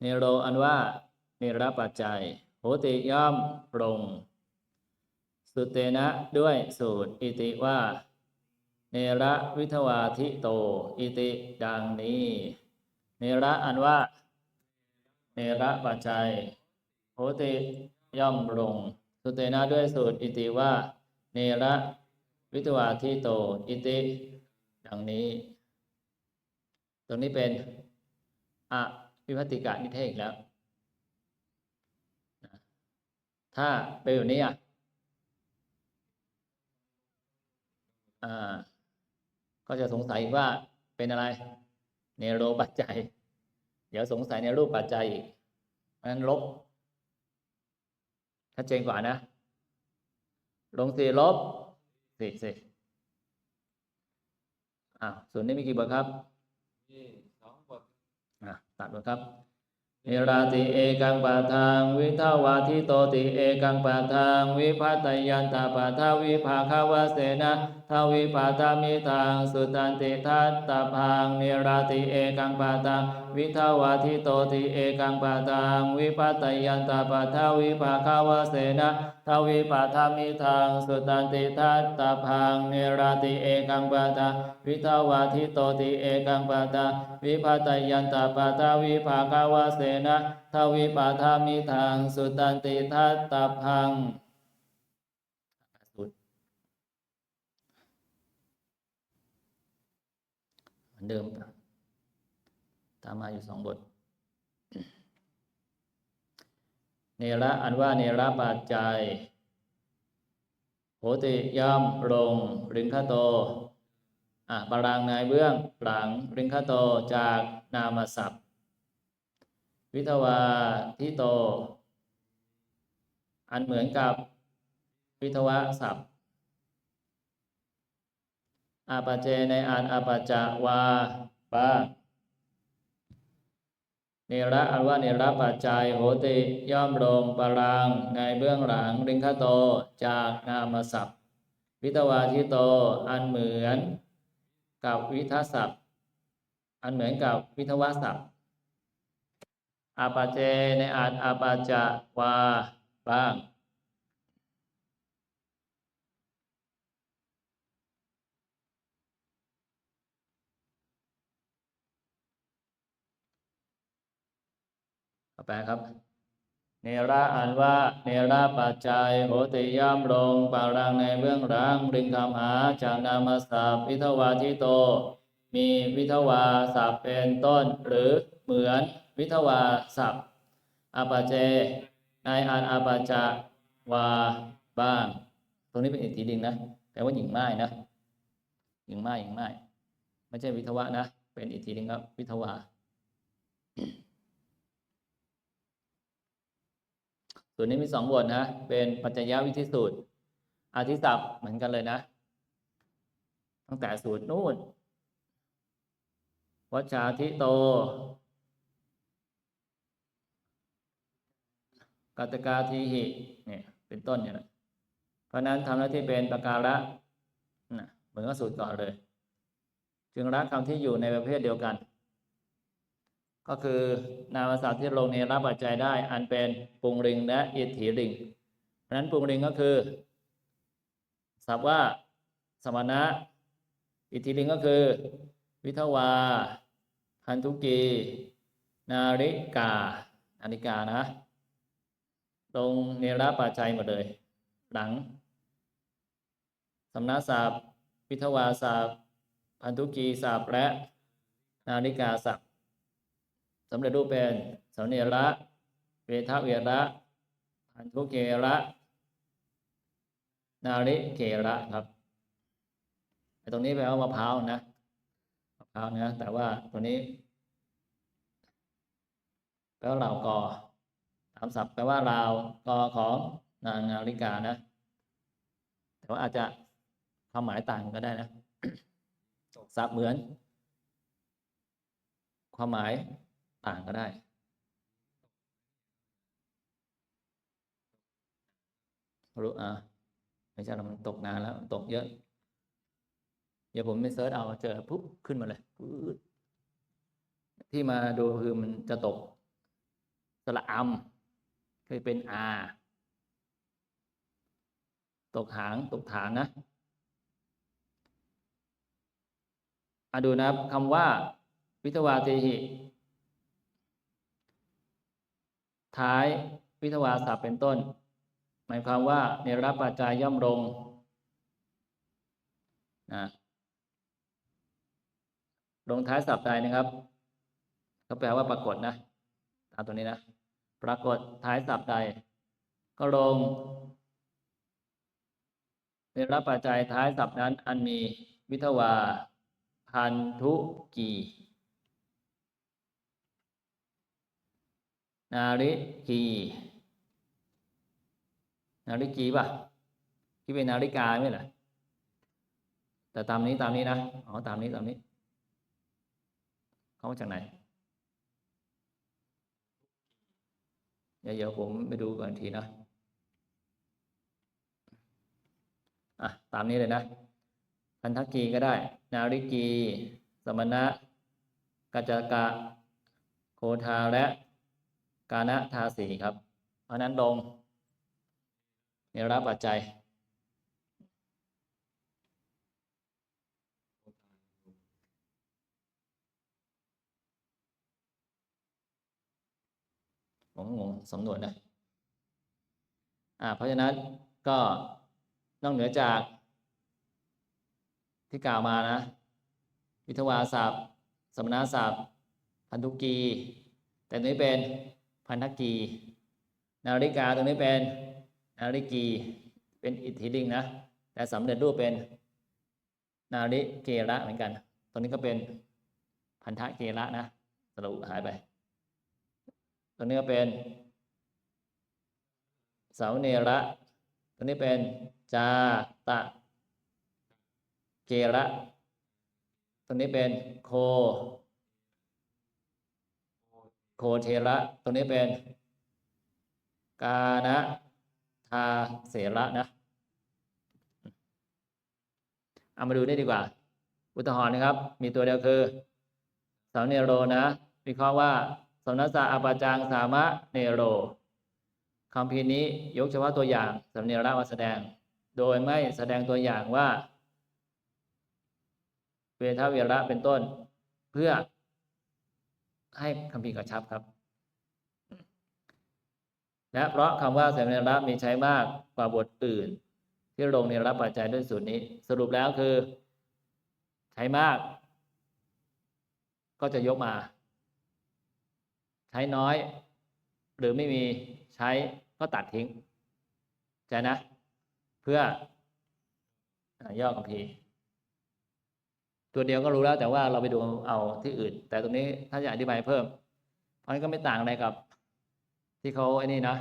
เนโรอันว่าเนรปัจจัยโหติย่อมปรงสุเตนะด้วยสูตรอิติว่า เนระวิทวาทิโต อิติดังนี้ เนระอันว่า เนระปัจจัยโหติย่อมปรงสุเตนะด้วยสูตรอิติว่า เนระวิทวาทิโต อิติดังนี้ ตรงนี้เป็นอะ วิพัติกะนิเทศอีกแล้ว ถ้าเป็นแบบนี้อะก็จะสงสัยว่าเป็นอะไรเนโรปัจจัย เดี๋ยวสงสัยในรูปปัจจัยอีกเพราะนั้นลบชัดเจนกว่านะ ลงสี่ลบสี่สี่อ้าวส่วนนี้มีกี่บทครับ ตัดบทครับเนราติเอกังปะทังวิทาวาทิโตติเอกังปะทังวิภัตยันตาปะทาวิภาคาวเสนะทาวิปาทามิทังสุตันติทัตตาพังเนราติเอกังปะทังวิทาวาทิโตติเอกังปะทังวิภัตยันตาปะทาวิภาคาวเสนะ ทวิปาทามิทังสุตันติทัตตาพังเนราติเอกังปะทังวิทาวาทิโตติเอกังปะทังวิภัตยันตาปะทาวิภาคาวเสนะทวิปาทามิทังสุตันติทัตตาพังเหมือนเดิมตามมาอยู่สองบท เนระอันว่าเนระปัจจัยโหติย่อมลงริงคโตอะบารางนายเบื้องหลังริงคโตจากนามศัพท์ วิทวาทิโต อันเหมือนกับวิทวะศัพท์อาปาเจในอันอาปาจาวาบ้าง เนระอันว่าเนระปัจจัยโหติย่อมลงปรางในเบื้องหลังริงคโตจากนามศัพท์ วิทวาทิโตอันเหมือนกับวิทศัพท์ อันเหมือนกับวิทวศัพท์อาปาเจในอาจอาปาจะวาบ้าง ต่อไปครับ เนระอ่านว่า เนระปัจจัยโหติย่อมลงปารังในเบื้องหลังริงคำหาจากนามศัพท์วิทวาทิโต มีวิทวาศัพท์เป็นต้น หรือเหมือนวิทวาศัพท์อาปาเจในอันอาปาจาวาบ้าง ตรงนี้เป็นอิทธิดิงนะแปลว่าหญิงไม้นะหญิงไม้หญิงไม้ไม่ใช่วิทวะนะ เป็นอิทธิดิงครับ วิทวา ส่วนนี้มีสองบทนะ เป็นปัจจยวิธีสูตรอาทิศัพท์เหมือนกันเลยนะ ตั้งแต่สูตรนู่นวัชชาทิโตกัตกาทีหิเนี่ยเป็นต้นเนี่ยนะเพราะฉะนั้นทำหน้าที่เป็นประการะนะเหมือนกับสูตรก่อนเลย จึงรักคำที่อยู่ในประเภทเดียวกัน ก็คือนามศัพท์ที่ลงในรับปัจจัยได้ อันเป็นปุงริงและอิทธิริงเพราะนั้นปุงริงก็คือศัพท์ว่าสมณะ อิทธิริงก็คือ วิทวา พันธุกี นาริกานาฬิกานะ ลงเนรปัจจัยหมดเลย หลังสำนักศัพท์วิทวาศัพท์พันธุกีศัพท์และนาฬิกาศัพท์ำเร็จรูปเป็นสำเนียระเวทเวระพันธุเกระนาริเกระครับไอตรงนี้แปลว่ามะพร้าวนะมะพร้าวนะแต่ว่าตัวนี้แปลว่าเหล่ากอตามศัพท์แปลว่าราวกอของนางนาฬิกานะ แต่ว่าอาจจะความหมายต่างก็ได้นะศัพท์เหมือน ความหมาย ต่างก็ได้ รู้อะไม่ใช่เรามันตกนานแล้ว ตกเยอะ เดี๋ยวผมไปเซิร์ชเอาเจอปุ๊บขึ้นมาเลยปื๊ดที่มาดูคือมันจะตกสระอำคือเป็นอาตกหางตกฐานนะอะดูนะครับคำว่า วิทวาเตหิ ท้ายวิทวาศัพท์เป็นต้น หมายความว่าเนรปัจจายย่อมลงนะลงท้ายศัพท์ใดนะครับก็แปลว่าปรากฏนะตามตัวนี้นะ ปรากฏท้ายศัพท์ใด ก็ลงเนรปัจจัยท้ายศัพท์นั้น อันมีวิทวาพันธุกี นาริกีนาฬิกีป่ะที่เป็นนาฬิกาไม่เหรอแต่ตามนี้ตามนี้นะอ๋อตามนี้ตามนี้เขามาจากไหนเดี๋ยวผมไปดูก่อนอีกทีนะอะตามนี้เลยนะพันธกีก็ได้ นาริกี สมณะกัจจกะ โคทาและ กานะทาสีครับ เพราะนั้นลงเนรับปัจจัยผมงงสำนวนนะอ่า เพราะฉะนั้นก็นอกเหนือจากที่กล่าวมานะ วิทวาศัพท์สมณศัพท์พันธุกี แต่นี้เป็น พันธกีนาฬิกาตรงนี้เป็นนาฬิกีเป็นอิทธิลิงนะ แต่สำเร็จรูปเป็นนาฬิเกระเหมือนกัน ตรงนี้ก็เป็นพันธเกระนะสรุปหายไป ตรงนี้ก็เป็นเสาเนระตรงนี้เป็นจาตะเกระตรงนี้เป็นโค โคเทระตรงนี้เป็น กานะทาเสระนะเอามาดูได้ดีกว่า อุทหรณ์นะครับ มีตัวเดียวคือสาวเนโรนะ วิเคราะห์ว่าสมนัสสะอาปาจังสามะเนโรคำพีนี้ยกเฉพาะตัวอย่างสำเนียระมาแสดง โดยไม่แสดงตัวอย่างว่า เวทเวระเป็นต้น เพื่อ ให้คำพีกระชับครับ และเพราะคำว่าสำเนียงระมีใช้มากกว่าบทอื่น ที่ลงในรับปัจจัยด้วยสูตรนี้ สรุปแล้วคือ ใช้มาก ก็จะยกมา ใช้น้อย หรือไม่มีใช้ก็ตัดทิ้ง ใจนะ เพื่ออย่อกับพี ตัวเดียวก็รู้แล้วแต่ว่าเราไปดูเอาที่อื่น แต่ตรงนี้ถ้าจะอธิบายเพิ่มเพราะนั้นก็ไม่ต่างอะไรกับ ที่เขาไอ้นี่นะ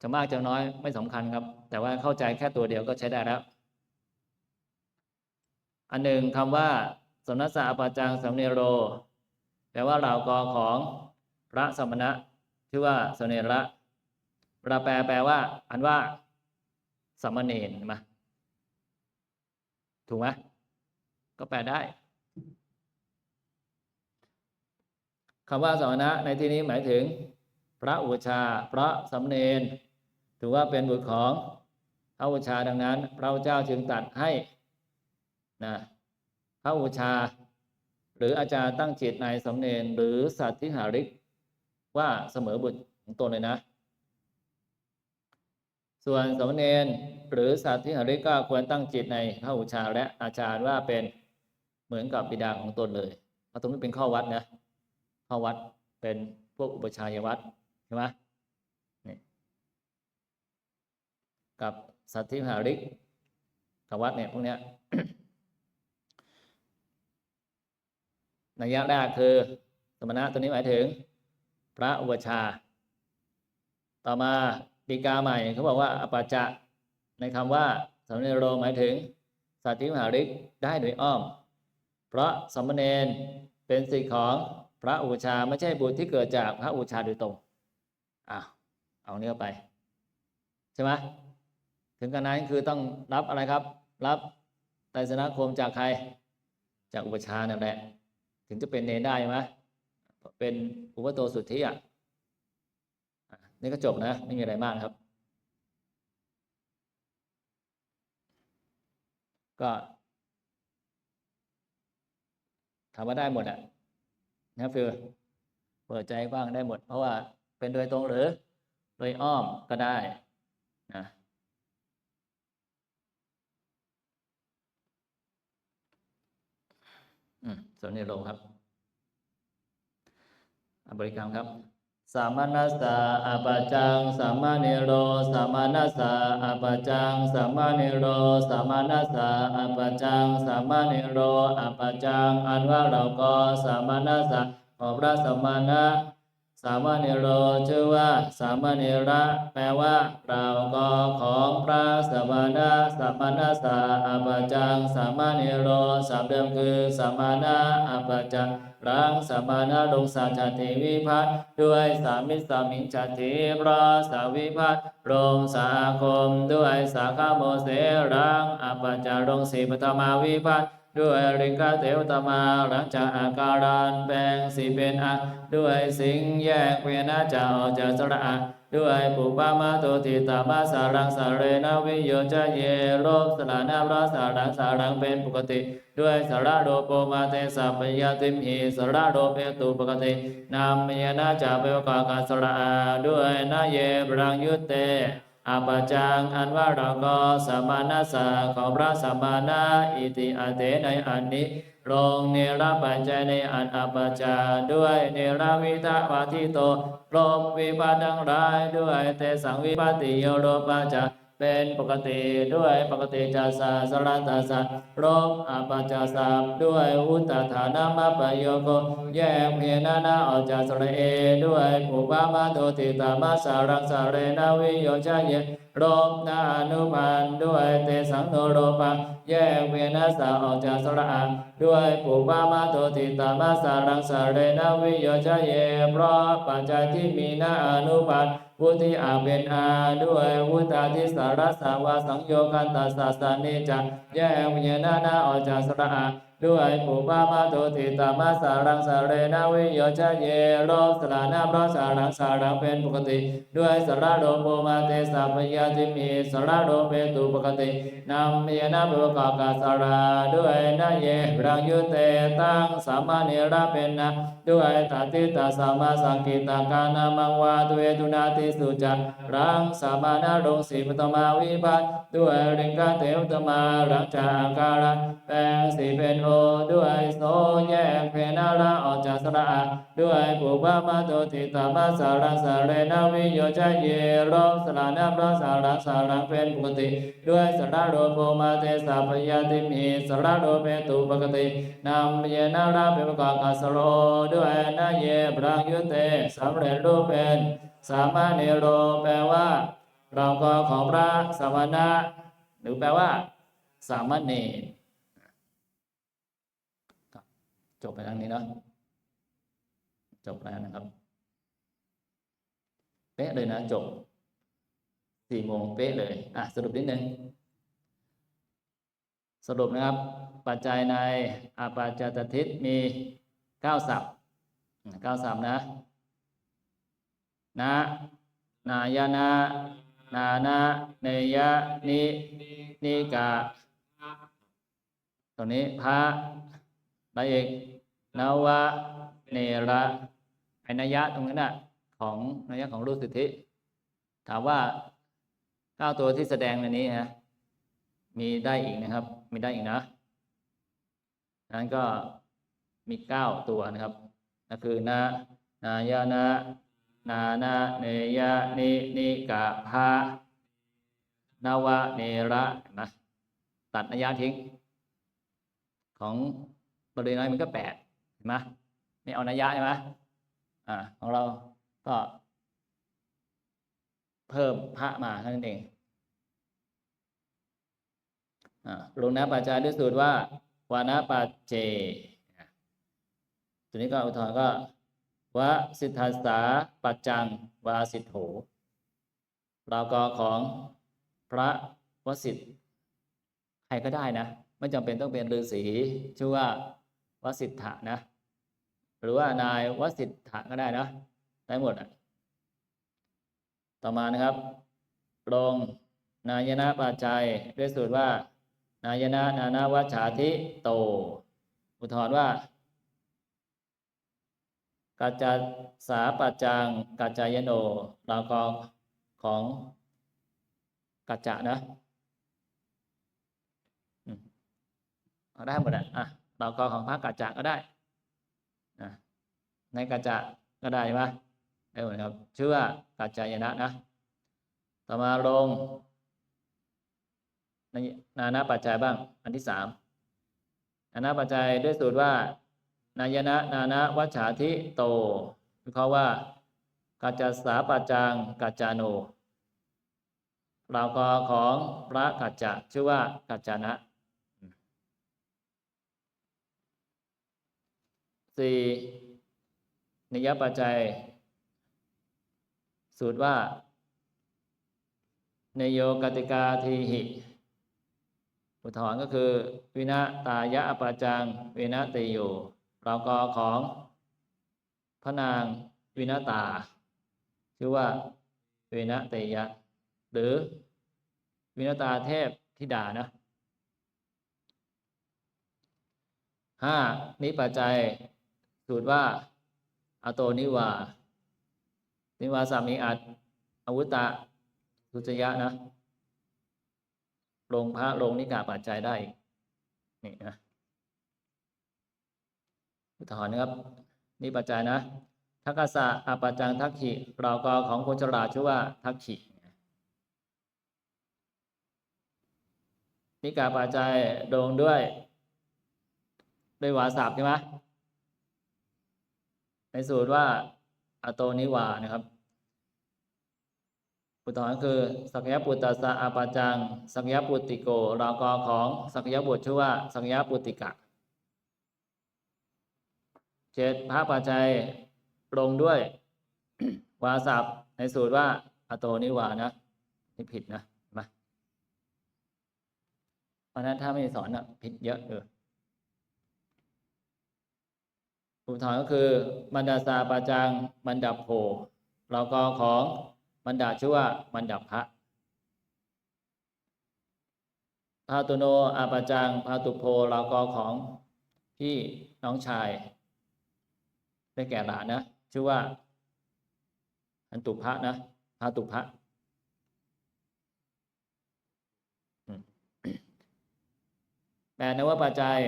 จะมากจะน้อยไม่สำคัญครับ แต่ว่าเข้าใจแค่ตัวเดียวก็ใช้ได้แล้ว อันหนึ่งคำว่าสมนัสสะปาจังสำเนโร แปลว่าเหล่ากอของพระสมณะชื่อว่าสมเนระเวลาแปลแปลว่า อันว่าสมณเณรเห็นไหมถูกไหม ก็แปลได้คำว่าสมณะในที่นี้หมายถึง พระอุปชา พระสำเนรถือว่าเป็นบุตรของพระอุปชาดังนั้น พระเจ้าจึงตัดให้นะพระอุปชา หรืออาจารย์ตั้งจิตในสำเนรหรือสัตว์ที่หาริกว่าเสมอบุตรของตนเลยนะ ส่วนสมณเณรหรือสัตว์ที่หาริกก็ควรตั้งจิตในพระอุชาและอาจารย์ว่าเป็น เหมือนกับบิดาของตนเลยเพราะตรงนี้เป็นข้อวัดนะข้อวัดเป็นพวกอุปชายวัดใช่ไหมนี่กับสัตว์ที่หาริกกับวัดเนี่ยพวกเนี้ยนัยยะแรกคือสมณะตัวนี้หมายถึง พระอุปชา ต่อมาดีกาใหม่เขาบอกว่าอปัจจะในคำว่าสมเณรโรหมายถึงสัตว์ที่มหาริกได้โดยอ้อม เพราะสมณเณรเป็นสิทธิของพระอุปชาไม่ใช่บุตรที่เกิดจากพระอุปชาโดยตรงอะเอาเนื้อไป ใช่ไหมถึงกันนั้นคือต้องรับอะไรครับ รับไตรสนาคมจากใคร จากอุปชานั่นแหละ ถึงจะเป็นเนได้ไหมเป็นอุปโตสุทธิอะนี่ก็จบนะ ไม่มีอะไรมากครับ ก็ถามว่าได้หมดอะนะฟิลเปิดใจกว้างได้หมด เพราะว่าเป็นโดยตรงหรือ โดยอ้อมก็ได้นะอืมส่วนนี้ลงครับอะบริกรรมครับ สามานัสสะอัปจังสามาเนโรสามานัสสะอัปจังสามาเนโรสามานัสสะอัปจังสามาเนโรอัปปจัง อันว่าเราก็สามานัสสะของพระสมมานะ สามาเนโรชื่อว่า สามาเนระแปลว่าเราก็ของพระสมมานะสมานัสสะอาปจัง สามาเนโรสามเดิมคือสามานะอาปจังรังสมานาลงสาชาติวิพัตด้วยสามิสามิงชาติพระสาวิพัตรงสาคม ด้วยสาขาโมเสรังอปจารงสีปฐมาวิพัต ด้วยริงกาเตวตมาหลังจากอาการันแบ่งสีเป็นอันด้วยสิงแยกเวียนาจาออกจากสระอะด้วยปุปามาโตติตามาสารังสาเรนาวิโยจะเยโรสลานาระสารังสารังเป็นปกติ ด้วยสาระโดโปมาเตสัพยาติมหิสาระโดเปตุปกตินามยนาจาเปวกากาสระด้วยนาเยบรังยุตเต อาปจังอันว่าเราก็สมานาสาของพระสมมานาอิติอเตในอันนี้ลงเนรปัจจัยในอันอาปจาด้วยเนรวิทาวาทิโตลมวิปัสดังรายด้วยเตสังวิปัติโยโรปัจจา เป็นปกติด้วยปกติจาสาสรัตตาสะรบอาปาจาสาด้วยอุตตฐานามาปโยโกแยกเพียนานาออกจากสระเอ ด้วยปุบามาโตติตามาสารังสาเรนาวิโยชาเย รบนาอนุพันธ์ด้วยเตสังโนโรปังแยกเพียนาสาออกจากสระอาด้วยปุปามาโตติตามาสารังสาเรนาวิโยชเยเพราะปัจจัยที่มีนาอนุพันธ์วุฒิอาเป็นอาด้วยวุตาทิสารสาวาสังโยกันตัสสะสานิจังแยกวิญญาณนาออกจากสระอา ด้วยปุปามาโตติตามาสารังสาเรนาวิโยชะเยโรสลานาพระสารังสารังเป็นปกติ ด้วยสระโดโปมาเตสัพยาติมีสระโดเปตุปกตินามยนาบุกกาสาราด้วยนาเยรังยุเตตังสามาเนระเป็นนาด้วยตาติตาสามาสังกิตากานามังวาตุเวทุนาติสุจักรังสามานารงสีปตมาวิพัตด้วยริงกาเตวตมารังจากการะแปลงสีเป็นโอด้วยโสแยกเพนาระออกจากสระอาด้วยปุปามาโตติตามาสารังสาเรนาวิโยชะเยโรสลานาพระสารังสารังเป็นปกติด้วยสระโดโพมาเตสัพยาติมีสระโดเปตุปกตินำเยนาราเปประกอบกัสโรด้วยนาเยบรังยุเตสำเร็จรูปเป็นสามาเนโรแปลว่าเราก็ของพระสมณะหรือแปลว่า สามเณรจบไปทางนี้เนาะจบแล้วนะครับ เป๊ะเลยนะ จบสี่โมงเป๊ะเลย อะ สรุปนิดนึง สรุปนะครับ ปัจจัยในอาปาจตทิศมีเก้าศัพท์เก้าศัพท์นะนะนายนะนานะเนยะนินิกะตรงนี้พระอะไรอีกนวะเนระไอนยะตรงนั้นน่ะของนยยะของรูปสิทธิ ถามว่าเก้าตัวที่แสดงในนี้ฮะมีได้อีกนะครับ มีได้อีกนะนั้นก็มีเก้าตัวนะครับก็คือ นะ นายนะ นานะเนยะนินิกะพะนวะเนระเห็นไหมตัดนัยยะทิ้ง ของบริน้อยมันก็แปดเห็นไหมไม่เอานัยยะใช่ไหมอ่าของเราก็ เพิ่มพระมาเท่านั้นเอง ลงนะปัจจัยด้วยสูตรว่า วานะปัจเจ ตัวนี้ก็อุทธรก็วะสิทธัสสาปัจจังวาสิทโธเราก็ของพระวสิทธิ์ใครก็ได้นะ ไม่จำเป็นต้องเป็นฤาษีชื่อว่าวสิทธะนะ หรือว่านายวสิทธะก็ได้นะ ได้หมดอะต่อมานะครับลงนายนะปัจจัยด้วยสูตรว่า นายนะนานาวัชชาธิโต อุทธรว่ากัจจสาปัจจังกัจจายโนเรากอของกัจจะนะเอาได้หมดอะอะเรากอของพระกัจจะก็ได้นะในกัจจะก็ได้ใช่ไหมได้หมดครับ ชื่อว่ากัจจายนะนะต่อมาลง ในนานาปัจจัยบ้าง อันที่สามนานาปัจจัยด้วยสูตรว่านายนะนานะวัชชาธิโตวิเคราะห์ว่ากัจจสาปัจจังกัจจาโนเรากอของพระกัจจะชื่อว่ากัจจานะสี่นิยปัจจัย สูตรว่าเนโยกติกาทีหิ อุทธรณ์ก็คือ วินะตายะอปาจังวินะเตโยเรากอของพระนางวินาตา ชื่อว่าวินะเตยะ หรือวินาตาเทพธิดานะห้านิปัจจัยสูตรว่าอโตนิวา นิวาสามีอัตอาวุตตะสุจยะนะ ลงพระลงนิกาปัจจัยได้นี่นะอุทธรณ์นะครับ นี่ปัจจัยนะทักษะอปัจจังทักขิเรากอของคนฉลาดชื่อว่าทักขินิกาปัจจัยลงด้วย ด้วยวาสับใช่ไหมในสูตรว่าอโตนิวานะครับ อุทธรณ์คือสักยปุตตสะอาปัจจัง สักยปุติโกรากอของสักยบุตรชื่อว่า สักยปุติกะเจ็ดพระปัจจัยลงด้วย วาสับในสูตรว่าอโตนิวานะนี่ผิดนะเห็นไหมเพราะนั้นถ้าไม่สอนอะผิดเยอะเอออุทธรณ์ก็คือบรรดาสาปาจังบรรดับโพเราก็ของ บรรดาชื่อว่าบรรดับพระพาตุโนอาปาจังพาตุโพเราก็ของพี่น้องชาย ได้แก่หลานนะ ชื่อว่าอันตุพระนะพาตุพระแปดนะว่าปัจจัย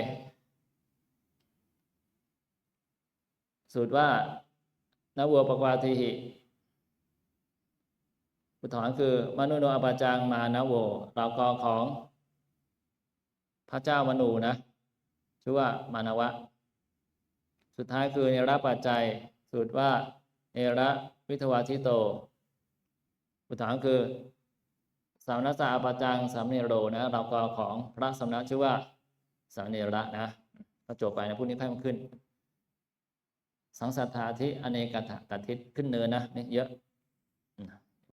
สูตรว่านวัวปกวาทีหิ อุทธรณ์คือมนุโนอปาจังมานโวเรากอของพระเจ้ามนูนะชื่อว่ามานวะ สุดท้ายคือเนระปัจจัยสูตรว่าเนระวิทวาทิโต อุทธรณ์คือสามนัสสะอปาจังสามเนโรนะเราก็ของพระสมณะชื่อว่าสามเนระนะก็จบไปนะพรุ่งนี้เพิ่มขึ้น สังสัทธาทิอเนกตถตัทิศขึ้นเนินนะนี่เยอะ